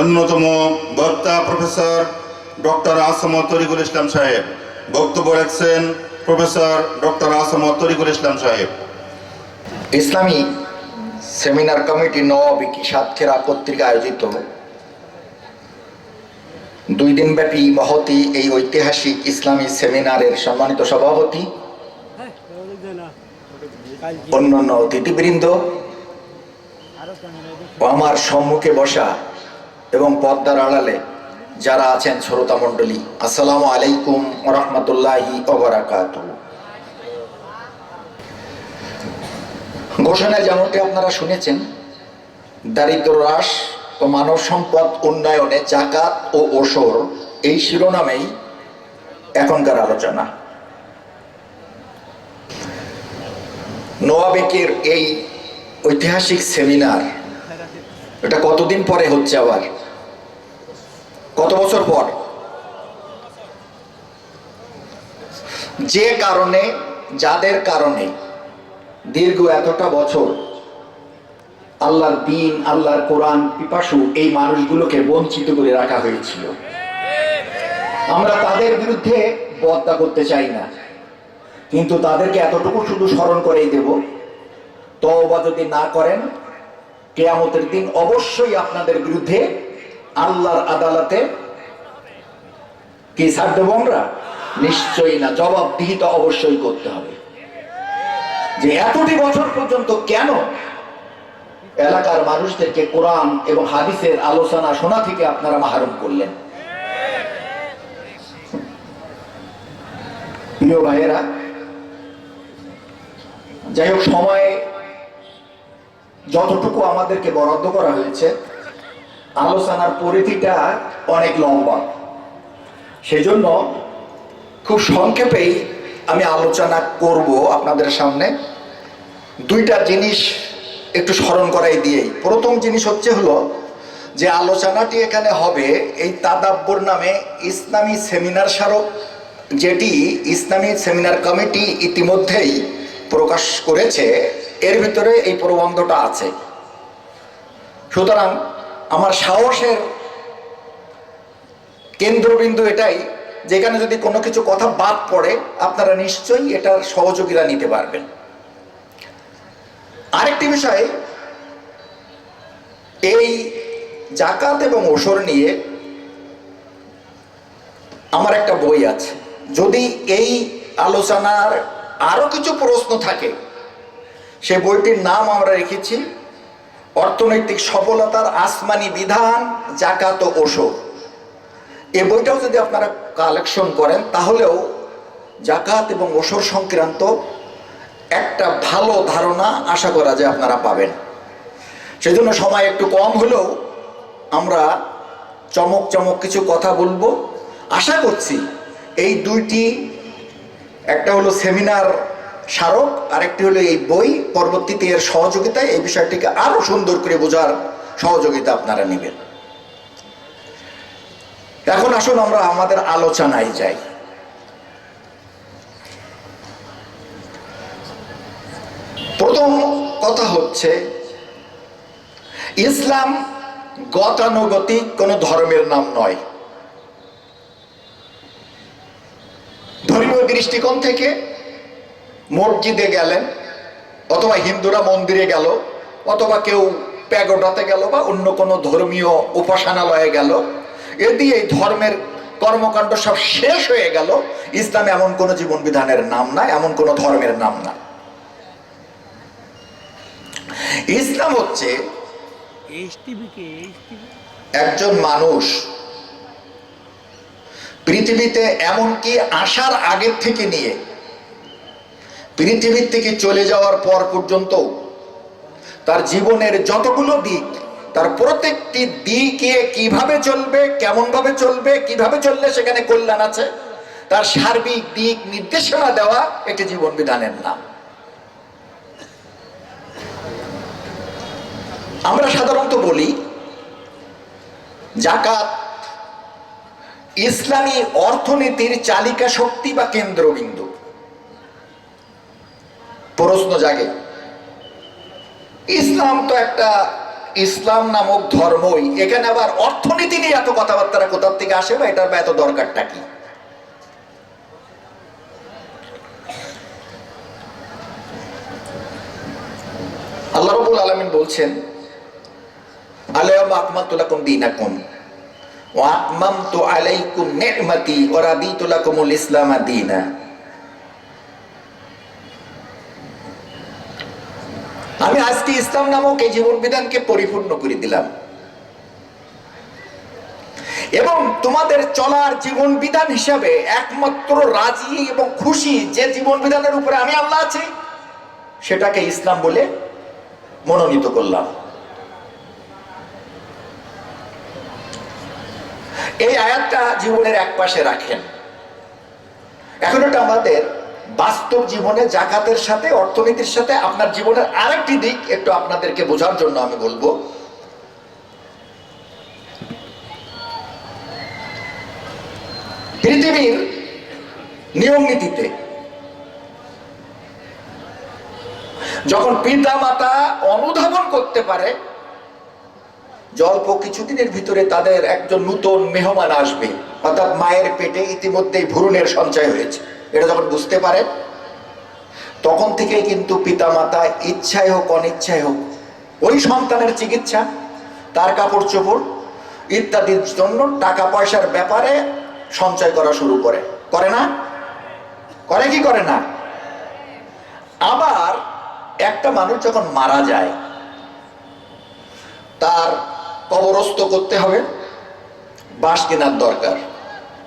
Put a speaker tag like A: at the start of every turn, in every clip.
A: অন্যতম বক্তা professor doctor Asmat Tarikul Islam Saheb. বক্তব্য রাখছেন প্রফেসর ডক্টর আসমত তরিকুল ইসলাম সাহেব।
B: ইসলামী সেমিনার কমিটি নবাবিকি সাতক্ষীরা পত্রিকা আয়োজিত। দুই দিনব্যাপী মহতি এই ঐতিহাসিক ইসলামী সেমিনারের সম্মানিত সভাপতি। অন্যান্য অতিথিবৃন্দ আমার সম্মুখে বসা এবং পদ্মার আড়ালে যারা আছেন শ্রোতা মণ্ডলী, আসসালামু আলাইকুম রহমতুল্লাহি ওবরাকাতু ঘোষণায় যেমনটি আপনারা শুনেছেন দারিদ্র হ্রাস ও মানব সম্পদ উন্নয়নে জাকাত ও ওসর এই শিরোনামেই এখনকার আলোচনা। নোয়াবেকের এই ঐতিহাসিক সেমিনার। এটা কতদিন পরে হচ্ছে আবার? কত বছর পর? যে কারণে, যাদের কারণে দীর্ঘ এতটা বছর আল্লাহর দিন, আল্লাহর কোরআন, পিপাসু এই মানুষগুলোকে বঞ্চিত করে রাখা হয়েছিল। আমরা তাদের বিরুদ্ধে বদলা করতে চাই না। কিন্তু তাদেরকে এতটুকু শুধু স্মরণ করেই দেব। তওবা যদি না করেন, কেয়ামতের দিন অবশ্যই আপনাদের বিরুদ্ধে আল্লাহর আদালতে কি ছাড় দেবো আমরা? নিশ্চয়ই না। জবাবদিহিতা অবশ্যই করতে হবে। যে এতটি বছর পর্যন্ত কেন এলাকার মানুষদেরকে কোরআন এবং হাদিসের আলোচনা শোনা থেকে আপনারা মাহরুম করলেন? প্রিয় ভাইয়েরা, যাই হোক, সময়ে যতটুকু আমাদেরকে বরাদ্দ করা হয়েছে, আলোচনার পরিধিটা অনেক লম্বা। সেজন্য খুব সংক্ষেপেই আমি আলোচনা করব আপনাদের সামনে। দুইটা জিনিস একটু স্মরণ করাই দিয়েই। প্রথম জিনিস হচ্ছে হলো যে আলোচনাটি এখানে হবে এই তাদাব্বর নামে ইসলামী সেমিনার স্মারক, যেটি ইসলামী সেমিনার কমিটি ইতিমধ্যেই প্রকাশ করেছে। এর ভিতরে এই প্রবন্ধটা আছে। সুতরাং আমার সাহসের কেন্দ্রবিন্দু এটাই, যেখানে যদি কোনো কিছু কথা বাদ পড়ে, আপনারা নিশ্চয়ই এটার সহযোগিতা নিতে পারবেন। আরেকটি বিষয়, এই জাকাত এবং ওসর নিয়ে আমার একটা বই আছে। যদি এই আলোচনার আরও কিছু প্রশ্ন থাকে সে বইটির নাম আমরা রেখেছি, অর্থনৈতিক সফলতার আসমানি বিধান, জাকাত ও ওসর এই বইটাও যদি আপনারা কালেকশন করেন, তাহলেও জাকাত এবং ওসর সংক্রান্ত একটা ভালো ধারণা আশা করা যায় আপনারা পাবেন। সেজন্য সময় একটু কম হলেও আমরা চমক চমক কিছু কথা বলব। আশা করছি এই দুইটি, একটা হলো সেমিনার স্মারক, আরেকটি হলো এই বই, পরবর্তীতে এর সহযোগিতায় এই বিষয়টিকে আরও সুন্দর করে বোঝার সহযোগিতা আপনারা নেবেন। এখন আসুন আমরা আমাদের আলোচনায় যাই। প্রথম কথা হচ্ছে, ইসলাম গতানুগতিক কোন ধর্মের নাম নয়। ধর্মীয় দৃষ্টিকোণ থেকে মসজিদে গেলেন অথবা হিন্দুরা মন্দিরে গেল অথবা কেউ প্যাগোডাতে গেল বা অন্য কোনো ধর্মীয় উপাসনালয়ে গেল। এ দিয়ে এই ধর্মের কর্মকাণ্ড সব শেষ হয়ে গেল। ইসলাম এমন কোনো জীবন বিধানের নাম না এমন কোনো ধর্মের নাম না। ইসলাম হচ্ছে একজন মানুষ পৃথিবীতে এমনকি আসার আগের থেকে নিয়ে পৃথিবীর থেকে চলে যাওয়ার পর পর্যন্ত তার জীবনের যতগুলো দিক, তার প্রত্যেকটি দিকে কীভাবে চলবে কেমন ভাবে চলবে, কীভাবে চললে সেখানে কল্যাণ আছে, তার সার্বিক দিক নির্দেশনা দেওয়া একটি জীবন বিধানের নাম। আমরা সাধারণত বলি, জাকাত ইসলামী অর্থনীতির চালিকা শক্তি বা কেন্দ্রবিন্দু। প্রশ্ন জাগে। ইসলাম তো একটা ইসলাম নামক ধর্মই। এখানে আবার অর্থনীতি নিয়ে এত কথাবার্তা কোথার থেকে আসে বা এটার বা এত দরকারটা কি? আল্লাহ রবুল আলমিন বলছেন আলাইম আকমাতুলাকুম দিনাকুম ওয়া আমি আজকে ইসলাম নামক এই জীবন বিধানকে পরিপূর্ণ করে দিলাম। এবং তোমাদের চলার জীবন বিধান হিসাবে একমাত্র রাজি এবং খুশি যে জীবন বিধানের উপরে আমি আল্লাহ আছি, সেটাকে ইসলাম বলে মনোনীত করলাম। এই আয়াতটা জীবনের এক পাশে রাখেন। এখন এটা আমাদের বাস্তব জীবনে জাকাতের সাথে, অর্থনীতির সাথে আপনার জীবনের আরেকটি দিক একটু আপনাদেরকে বোঝার জন্য আমি বলব। পৃথিবীর নিয়ম নীতিতে যখন পিতা মাতা অনুধাবন করতে পারে জল্প কিছুদিনের ভিতরে তাদের একজন নূতন মেহমান আসবে, অর্থাৎ মায়ের পেটে ইতিমধ্যেই ভ্রূণের সঞ্চয় হয়েছে। এটা যখন বুঝতে পারে, তখন থেকে কিন্তু পিতা মাতা ইচ্ছায় হোক অনিচ্ছায় হোক, ওই সন্তানের চিকিৎসা, তার কাপড় চোপড় ইত্যাদির জন্য টাকা পয়সার ব্যাপারে সঞ্চয় করা শুরু করে। করে না? করে কি করে না? আবার একটা মানুষ যখন মারা যায়, তার কবরস্থ করতে হবে, বাঁশ কেনার দরকার,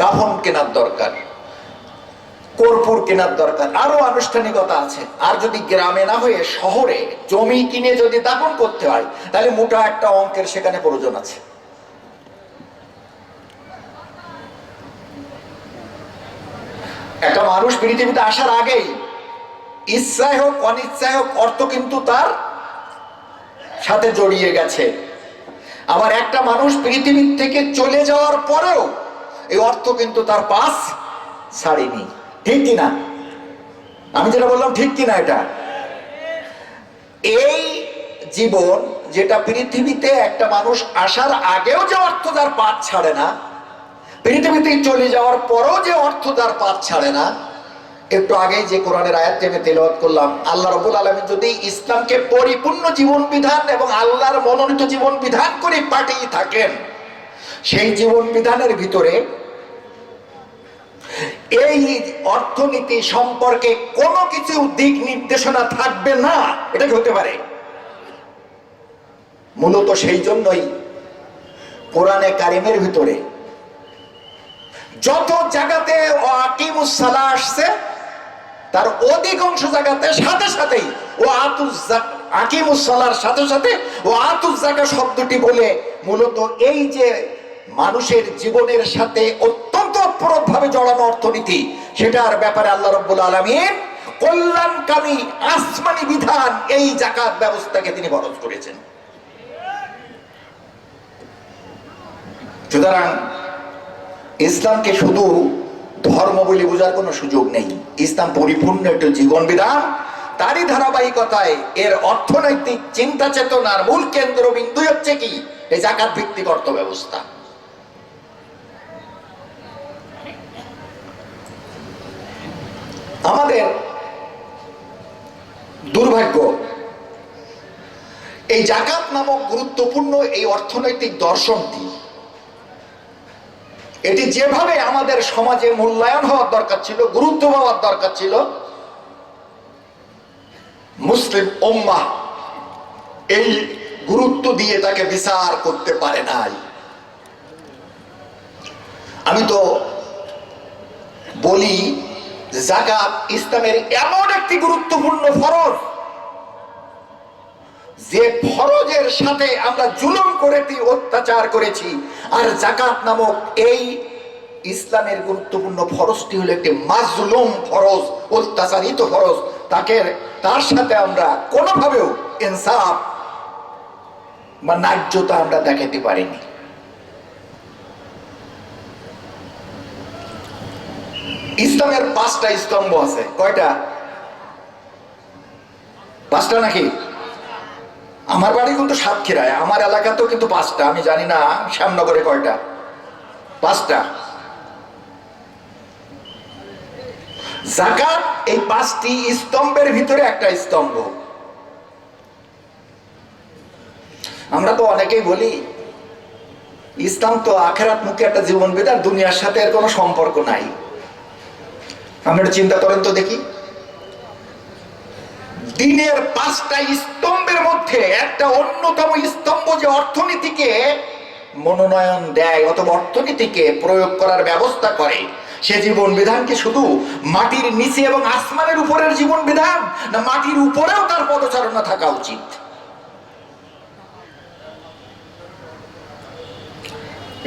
B: কাফন কেনার দরকার। কর্পূর কেনার দরকার। আরও আনুষ্ঠানিকতা আছে। আর যদি গ্রামে না হয়ে শহরে জমি কিনে যদি দাপন করতে হয়, তাহলে মোটা একটা অঙ্কের সেখানে প্রয়োজন আছে। একটা মানুষ পৃথিবীতে আসার আগেই ইচ্ছায় হোক, অনিচ্ছায় হোক, অর্থ কিন্তু তার সাথে জড়িয়ে গেছে। আবার একটা মানুষ পৃথিবীর থেকে চলে যাওয়ার পরেও এই অর্থ কিন্তু তার পাস ছাড়েনি। ঠিক কিনা? আমি যেটা বললাম, ঠিক কিনা এটা? এই জীবন যেটা পৃথিবীতে একটা মানুষ আসার আগেও যে অর্থ তার পাত ছাড়ে না পৃথিবীতে চলে যাওয়ার পরও যে অর্থ তার পাত ছাড়ে না, একটু আগে যে কোরআনের আয়াত আমি তেলাওয়াত করলাম, আল্লাহ রবুল আলমী যদি ইসলামকে পরিপূর্ণ জীবন বিধান এবং আল্লাহর মনোনীত জীবন বিধান করে পাঠিয়ে থাকেন, সেই জীবন বিধানের ভিতরে এই অর্থনীতি সম্পর্কে কোনো কিছু দিক নির্দেশনা থাকবে না। এটা হতে পারে? মূলত সেই জন্যই কোরআনে কারিমের ভিতরে যত জায়গাতে আকিমুসালা আসছে, তার অধিকাংশ জায়গাতে সাথে সাথেই ও আকিমুসালার সাথে সাথে ও আতুস জাকা শব্দটি বলে মূলত এই যে মানুষের জীবনের সাথে অত্যন্ত ভাবে জড়ানো অর্থনীতি, সেটার ব্যাপারে আল্লাহ রব্বুল আলমিন কল্যাণকামী আসমানি বিধান এই জাকাত ব্যবস্থাকে তিনি বরজ করেছেন। সুতরাং ইসলামকে শুধু ধর্ম বলে বোঝার কোনো সুযোগ নেই। ইসলাম পরিপূর্ণ একটি জীবন বিধান, তারই ধারাবাহিকতায় এর অর্থনৈতিক চিন্তা চেতনার মূল কেন্দ্রবিন্দু হচ্ছে কি? এই জাকাত ভিত্তিক অর্থ ব্যবস্থা আমাদের দুর্ভাগ্য, এই জাকাত নামক গুরুত্বপূর্ণ এই অর্থনৈতিক দর্শনটি, এটি যেভাবে আমাদের সমাজে মূল্যায়ন হওয়ার দরকার ছিল, গুরুত্ব হওয়ার দরকার ছিল, মুসলিম ওম্মা এই গুরুত্ব দিয়ে তাকে বিচার করতে পারে নাই। আমি তো বলি জাকাত ইসলামের এমন একটি গুরুত্বপূর্ণ ফরজ। যে ফরজের সাথে আমরা জুলুম করেছি, অত্যাচার করেছি, আর জাকাত নামক এই ইসলামের গুরুত্বপূর্ণ ফরজটি হলো একটি মাজলুম ফরজ, অত্যাচারিত ফরজ। তাকে, তার সাথে আমরা কোনোভাবেও ইনসাফ বা ন্যায্যতা আমরা দেখাতে পারিনি। ইসলামের পাঁচটা স্তম্ভ আছে। কয়টা? পাঁচটা নাকি? আমার বাড়ি কিন্তু সাতক্ষীরায়, আমার এলাকাতেও কিন্তু পাঁচটা, আমি জানি না শ্যামনগরে কয়টা। পাঁচটা। জাকাত এই পাঁচটি স্তম্ভের ভিতরে একটা স্তম্ভ। আমরা তো অনেকেই বলি, ইসলাম তো আখেরাত মুখে একটা জীবন বিধান দুনিয়ার সাথে এর কোনো সম্পর্ক নাই। আপনি একটু চিন্তা করেন তো দেখি। দিনের পাঁচটা স্তম্ভের মধ্যে একটা অন্যতম স্তম্ভ যে অর্থনীতিকে মনোনয়ন দেয় অথবা অর্থনীতিকে প্রয়োগ করার ব্যবস্থা করে, সে জীবন বিধান কি শুধু মাটির নিচে এবং আসমানের উপরের জীবন বিধান? না মাটির উপরেও তার পদচারণা থাকা উচিত?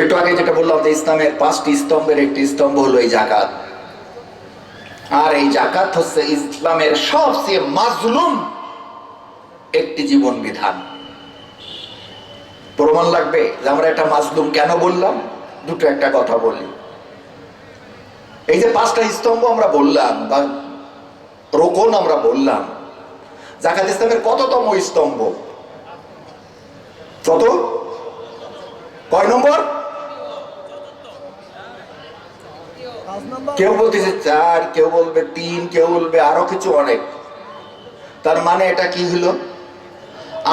B: একটু আগে যেটা বললাম যে ইসলামের পাঁচটি স্তম্ভের একটি স্তম্ভ হলো এই জাকাত। আর এই জাকাত হচ্ছে ইসলামের সবচেয়ে মাজলুম একটি জীবন বিধান। প্রমাণ লাগবে যে আমরা একটা মাজলুম কেন বললাম? দুটো একটা কথা বলি। এই যে পাঁচটা স্তম্ভ আমরা বললাম বা রোকন আমরা বললাম, জাকাত ইসলামের কততম স্তম্ভ? কত? কয় নম্বর? কেউ বলতেছে চার, কেউ বলবে তিন, কেউ বলবে আরও কিছু অনেক। তার মানে এটা কি হলো?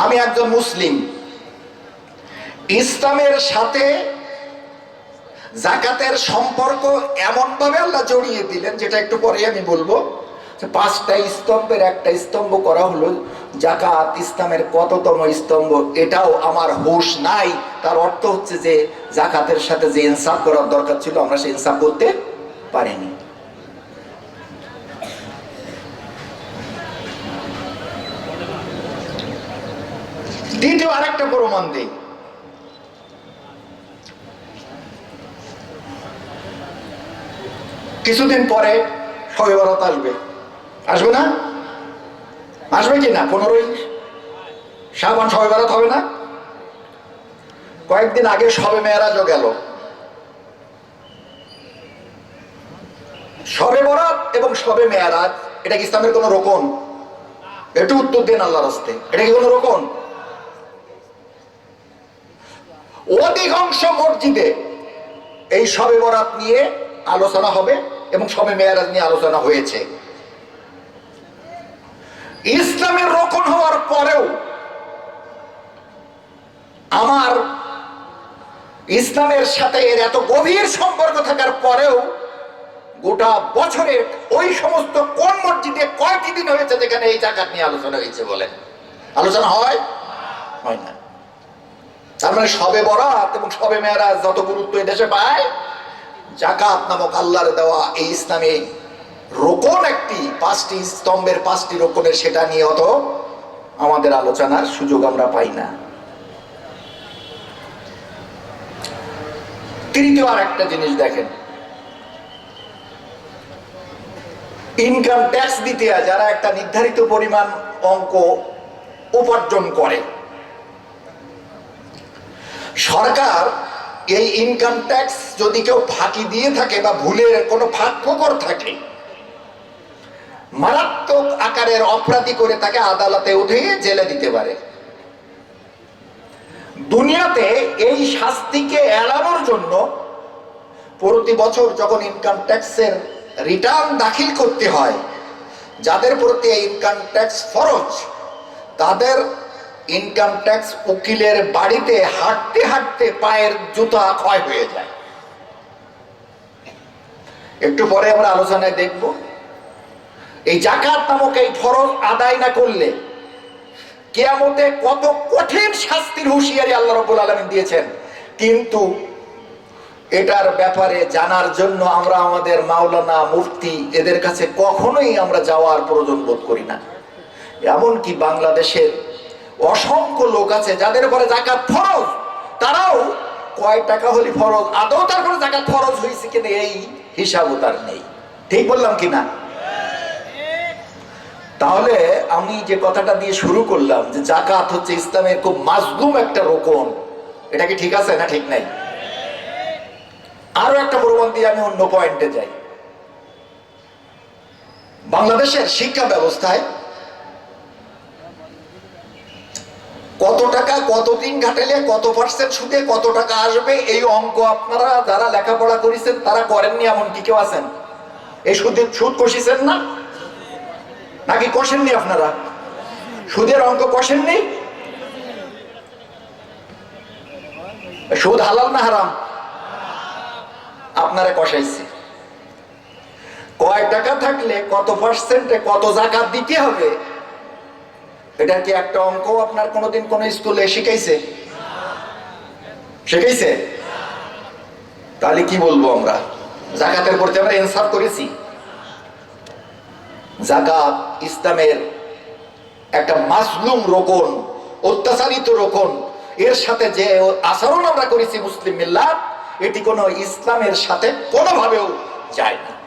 B: আমি একজন মুসলিম। ইসলামের সাথে জাকাতের সম্পর্ক এমন ভাবে আল্লাহ জড়িয়ে দিলেন, যেটা একটু পরে আমি বলব পাঁচটা স্তম্ভের একটা স্তম্ভ করা হলো, জাকাত ইসলামের কততম স্তম্ভ, এটাও আমার হুশ নাই। তার অর্থ হচ্ছে যে জাকাতের সাথে যে ইনসাফ করার দরকার ছিল, আমরা সেই ইনসাফ করতে পারিনি। দ্বিতীয় আরেকটা প্রমাণ দিই। কিছুদিন পরে সবে আসবে। আসবে না? আসবে কি না? পনেরোই শ্রাবণ সবে বরাত হবে না? কয়েকদিন আগে সবে মেয়েরাজও গেল। সবে বরাত এবং সবে মেয়ারাজ এটা কি ইসলামের কোন রোকন? একটু উত্তর দেন আল্লাহর রাস্তে। এটা কি কোন রোকন? অধিকাংশ মসজিদে এই সবে বরাত নিয়ে আলোচনা হবে এবং সবে মেয়ারাজ নিয়ে আলোচনা হয়েছে। ইসলামের রোকন হওয়ার পরেও আমার ইসলামের সাথে এর এত গভীর সম্পর্ক থাকার পরেও গোটা বছরে ওই সমস্ত কোন মসজিদে কয়টি দিন হয়েছে যেখানে এই জাকাত নিয়ে আলোচনা হয়েছে বলেন? আলোচনা হয়? হয় না। তার মানে সবে বরাত এবং সবে মেয়েরাজ যত গুরুত্ব দেশে পায়, জাকাত নামক আল্লাহর দেওয়া এই ইসলামে রোকন একটি, পাঁচটি স্তম্ভের পাঁচটি রোকনের সেটা নিয়ে অত আমাদের আলোচনার সুযোগ আমরা পাই না। তৃতীয় আর একটা জিনিস দেখেন। ইনকাম ট্যাক্স দিতে যারা একটা নির্ধারিত পরিমাণ অঙ্ক উপার্জন করে। সরকার এই ইনকাম ট্যাক্স যদি কেউ ফাঁকি দিয়ে থাকে বা ভুলের কোনো ফাঁক ফোকর থাকে, মারাত্মক আকারের অপরাধী করে তাকে আদালতে উঠিয়ে জেলে দিতে পারে। দুনিয়াতে এই শাস্তিকে এড়ানোর জন্য প্রতি বছর যখন ইনকাম ট্যাক্সের রিটার্ন দাখিল করতে হয়। যাদের প্রতি ইনকাম ট্যাক্স ফরজ, তাদের ইনকাম ট্যাক্স উকিলের বাড়িতে হাঁটতে হাঁটতে পায়ের জুতা ক্ষয় হয়ে যায়। একটু পরে আমরা আলোচনায় দেখব, এই জাকাত নামক এই ফরজ আদায় না করলে কেয়ামতে কত কঠিন শাস্তির হুঁশিয়ারি আল্লাহ রব্বুল আলমিন দিয়েছেন। কিন্তু এটার ব্যাপারে জানার জন্য আমরা আমাদের মাওলানা মুফতি এদের কাছে কখনোই আমরা যাওয়ার প্রয়োজন বোধ করি না। এমনকি বাংলাদেশের অসংখ্য লোক আছে যাদের উপরে জাকাত ফরজ, তারাও কয় টাকা হলে ফরজ, আদৌ তার করে জাকাত ফরজ হয়েছে কিনা এই হিসাবও তার নেই। ঠিক বললাম কি না? তাহলে আমি যে কথাটা দিয়ে শুরু করলাম যে জাকাত হচ্ছে ইসলামের খুব মাজলুম একটা রোকন, এটা কি ঠিক আছে না ঠিক নাই? আরও একটা প্রমাণ দিয়ে আমি অন্য পয়েন্টে যাই। বাংলাদেশের শিক্ষা ব্যবস্থায় কত টাকা কতদিন ঘাটালে কত পার্সেন্ট সুদে কত টাকা আসবে, এই অঙ্ক আপনারা যারা লেখাপড়া করেছেন, তারা করেননি এমন কি কেউ আছেন? এই সুদের সুদ কষিছেন না? নাকি কষেননি আপনারা? সুদের অঙ্ক কষেননি? সুদ হালাল না হারাম? আপনারা কষাইছে। কয় টাকা থাকলে কত পার্সেন্টে কত জাকাত দিতে হবে? এটা কি একটা অঙ্ক আপনার কোনোদিন কোন স্কুলে শিখাইছে? শিখাইছে? তাহলে কি বলব আমরা? জাকাতের প্রতি আমরা ইনসাফ করেছি। জাকাত ইসলামের একটা মাসলুম রোকন, অত্যাচারিত রোকন। এর সাথে যে আচরণ আমরা করেছি মুসলিম মিল্লাত এটি কোনো ইসলামের সাথে কোনোভাবেও যায় না।